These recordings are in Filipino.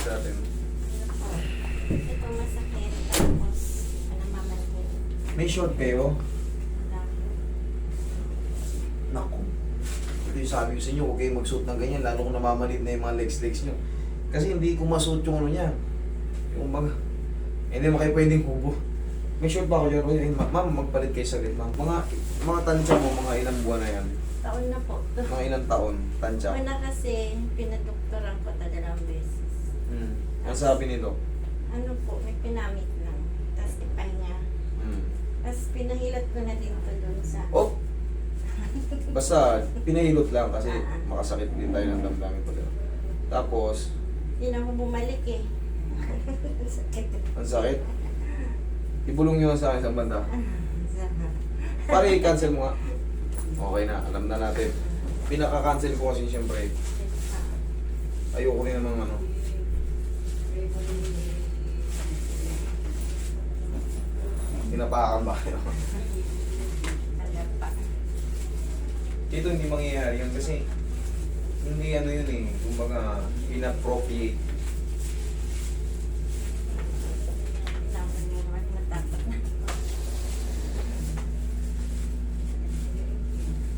legs natin. Ito masakit. Tapos, ano mamanhid. May short? Wala. Naku. Ito yung sabi ko sa inyo, huwag kayong magsuot ng ganyan, lalo kung namamanid na yung mga legs-legs nyo. Kasi hindi ko masuot yung ano niya. Yung mga, hindi mo kayo pwedeng kubo. May short ba ako dyan? Ay, ma- Ma'am, magpalit kayo saglit, ma'am. Mga, mga tansya mo, mga ilang buwan na yan. Taon na po. Mga ilang taon, tansya. Una kasi, pinadoktoran ko ta dalawang beses. Ang sabi nito? Ano po, may pinamit lang. Tapos ipahinga. Hmm. Tapos pinahilat ko na din to doon sa... Oh! Basta, pinahilot lang kasi makasakit din tayo ng damdamin ko. Tapos, Hindi na ako bumalik eh. Sakit. ang sakit. Ibulong nyo sa akin sa banda. Sa- Pare, i-cancel mo nga. Okay na, alam na natin. Pinaka-cancel ko kasi siyempre, ayoko rin namang ano. Tinapakan ba kayo? Dito hindi mangyayari yun kasi hindi ano yun eh, kumbaga inappropriate.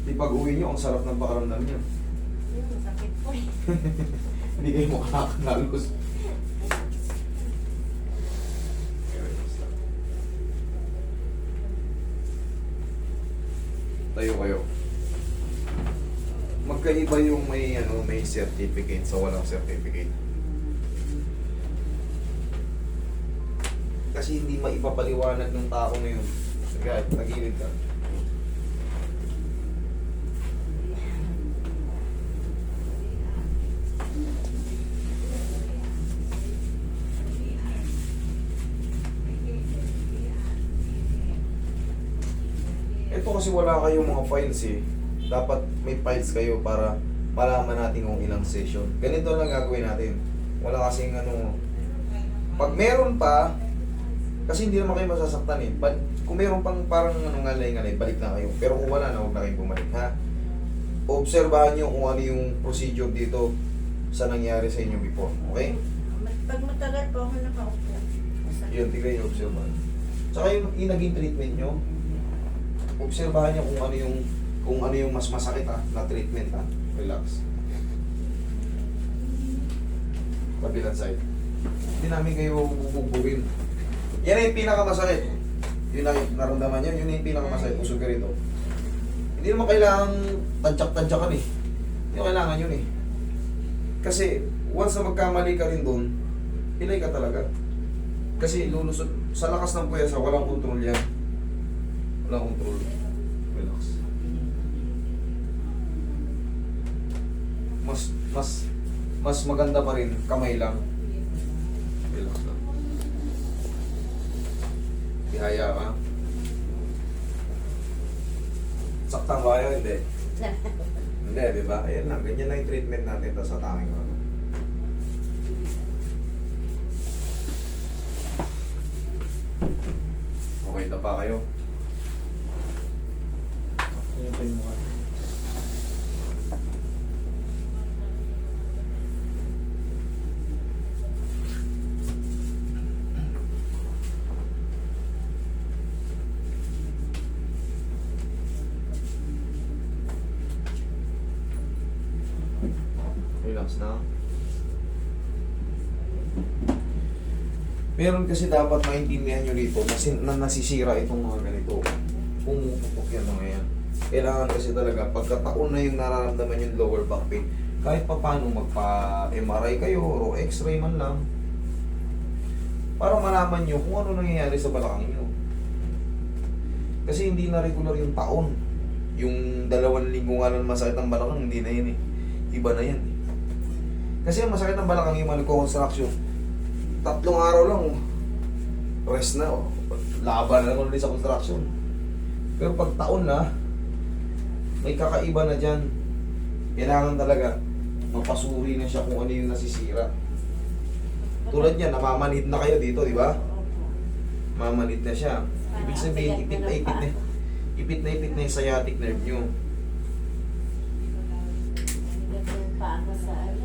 Di pag uwi nyo, ang sarap ng pakaramdam nyo. Yun, sakit po eh. Hindi kayo makakagalos. Tayo kayo. Magkaiba yung may ano, may certificate sa walang certificate. Kasi hindi maipapaliwanag ng tao ngayon. Sige, tagilid ka. Ito kasi wala kayong mga files eh. Dapat may files kayo para malaman natin kung ilang session. Ganito lang gagawin natin. Wala kasing ano... Pag meron pa, kasi hindi naman kayo masasaktan eh. But, kung meron pang parang ano ngalay-ngalay, balik na kayo. Pero kung wala na, huwag na kayong bumalik ha. Obserbahan nyo kung ano yung procedure dito sa nangyari sa inyo before. Okay? Pag matagal po ako nakaupo. Yun, tignan nyo, obserbahan. Tsaka yung, yung naging treatment nyo, obserbahan nyo kung ano yung kung ano yung mas masakit ah, na treatment ah. Relax. Kabilang side. Hindi namin kayo bubugbugin. Yan na yung pinakamasakit. Yun na naramdaman nyo, yun yung pinakamasakit. Usog ka rito. Hindi naman kailangan tadyak-tadyakan eh. Hindi kailangan yun eh. Kasi once na magkamali ka rin doon, pilay ka talaga. Kasi lulusot, sa lakas ng puwersa, walang control yan. Walang control. Relax. Mas, mas, mas maganda pa rin, kamay lang. Relax lang. Ihaya ka. Saktan ba kayo? Hindi. Hindi, di ba? Ayan lang, ganyan lang yung treatment natin tapos sa tanging ano. Okay na pa kayo? Ayan pa yung mukha. Relax na. Meron kasi dapat maintindihan nyo rito na, sin- na nasisira itong mga ganito. Pumuputok yan mga yan. Kailangan kasi talaga, pagkataon na yung nararamdaman yung lower back pain, kahit pa paano magpa-MRI kayo o x-ray man lang, para malaman nyo kung ano nangyayari sa balakang nyo. Kasi hindi na regular yung taon. Yung dalawang linggo nga lang masakit ang balakang, hindi na yun eh. Iba na yan eh. Kasi ang masakit ang balakang yung mga nagko-construction, tatlong araw lang, rest na. Oh. Laban na ulit sa construction. Pero pag taon na, may kakaiba na dyan. Kailangan talaga, mapasuri na siya kung ano yung nasisira. Tulad niya, namamanid na kayo dito, di ba? Mamanid na siya. Ibig sabihin, ipit na ipit na. Ipit na ipit na yung sciatic nerve nyo. Ganyan pa ako sa ano.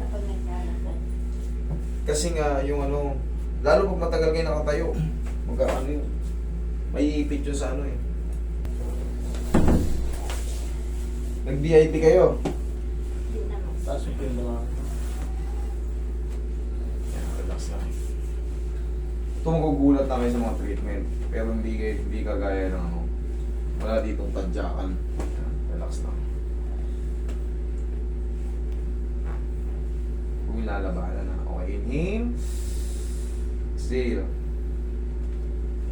Kasi nga, yung ano, lalo pag matagal kayo nakatayo, magkaano yun, may ipit yun sa ano eh. Nag-VIP kayo. Hindi naman. Pasok yung mga... Yan, relax lang. Ito magugulat na kayo sa mga treatment. Pero hindi, kayo, hindi kagaya ng ano. Wala ditong tadyakan. Yan, relax lang. Kung ilalabanan na. Inhale. Exhale.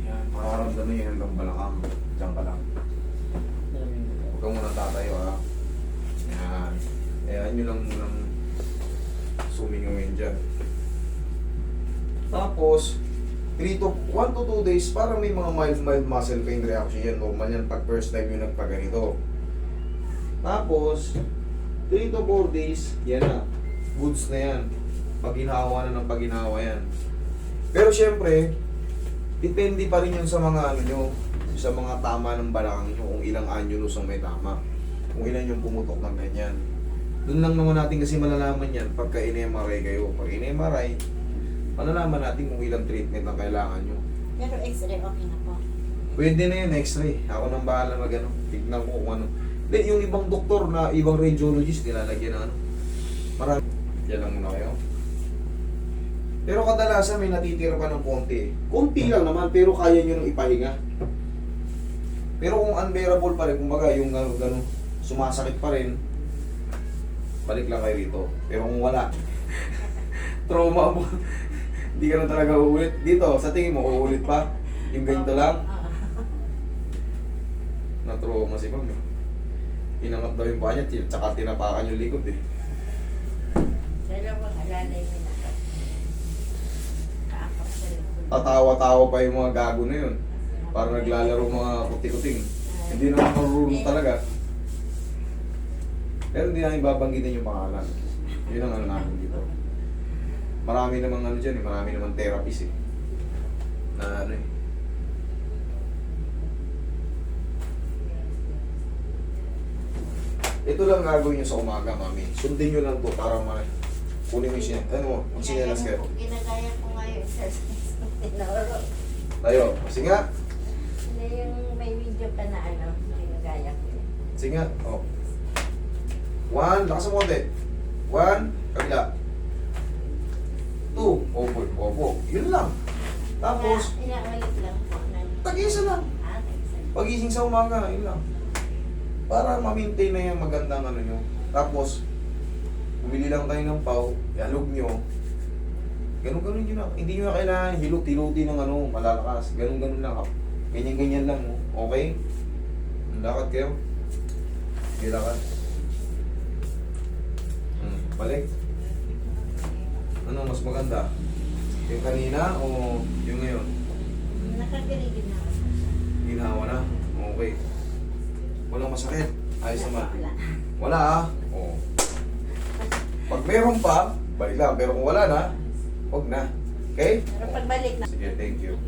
Yan, mararamdaman yun hanggang balakang. Diyan ka lang. Huwag ka muna tatayo ha. Yan. Ayan nyo lang munang sumingawin dyan. Tapos, 3 to 1 to 2 days, parang may mga mild mild muscle pain reaction yan. Normal yan pag first time yung nagpaganito. Tapos, 3 to 4 days, yan na. Goods na yan. Paginawa na ng paginawa yan. Pero syempre, depende pa rin yun sa mga ano nyo, sa mga tama ng balakang nyo, kung ilang annulus ang may tama. Kung ilan yung pumutok ng ganyan. Doon lang naman natin kasi malalaman yan pagka in-MRI kayo. Pag in-MRI, malalaman natin kung ilang treatment ang kailangan nyo. Pero x-ray okay na po. Pwede na yun, x-ray. Ako nang bahala mag ano, tignan ko kung ano. Hindi, yung ibang doktor na, ibang radiologist, nilalagyan ng ano. Marami. Yan lang muna kayo. Pero kadalasan may natitira pa ng konti. Konti lang naman, pero kaya nyo nang ipahinga. Pero kung unbearable pa rin, kumbaga yung gano'n, gano'n, sumasakit pa rin, balik lang kayo rito. Pero kung wala, trauma mo, hindi ka na talaga uulit. Dito, sa tingin mo, uulit pa? Yung ganito lang? Oo. Na-trauma si eh. Inangat daw yung ti- tsaka tinapakan yung likod eh. Dalawang alalay mo na. Kaakap sa likod. Tatawa-tawa pa yung mga gago na yun. Para naglalaro mga kuti-kuting. Hindi naman marunong talaga. Pero hindi namin babanggitin yung pangalan. Yun ang ano namin dito. Marami namang ano dyan eh, marami namang therapist eh. Na ano eh. Ito lang gagawin nyo sa umaga, mami. Sundin nyo lang to para ma... Kunin mo yung siya. Ano mo? Magsinyalas kayo. Ginagaya ko nga yung exercise ng tinoro. Tayo. Sige nga. Hindi yung may video pa na ano, ginagaya ko. Sige nga. Oh. One. Lakas mo konti. One. Kabila. Two. Opo. Opo. Yun lang. Tapos, Ilang ilang ulit lang po. tag-isa lang. Ah, tag-isa. Pagising sa umaga, yun lang. Para ma-maintain na yung magandang ano nyo. Tapos, bumili lang kayo ng pau, ialog nyo. Ganun-ganun nyo na. Hindi nyo na kailangan hilot-hiloti ng ano, malalakas. Ganun-ganun lang. Ganyan-ganyan lang. oh. Okay? Lakad kayo. Sige, lakad. Hmm. Balik. Ano mas maganda? Yung kanina o yung ngayon? Nakagaligid na ako. Ginawa na? Okay. Walang masakit. Ayos naman. Wala. Wala ah. Oo. Pag meron pa, balik lang. Pero kung wala na, huwag na. Okay? Pero pagbalik na. Sige, thank you.